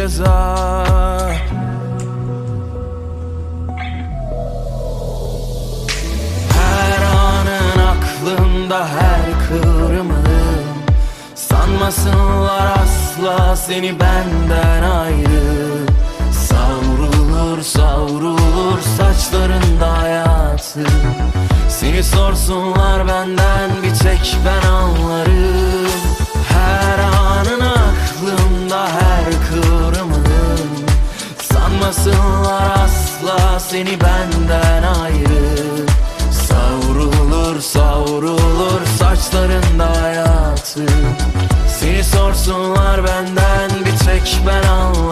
ceza. Her anın aklımda her kıvrımın Sanmasınlar asla seni benden ayrı. Savrulur savrulur saçlarında hayatı. Seni sorsunlar benden bir tek ben anlarım. Her anın aklımda her kıvrımın Sanmasınlar asla seni benden ayrı. Savrulur savrulur saçlarında hayatı. Seni sorsunlar benden bir tek ben anlarım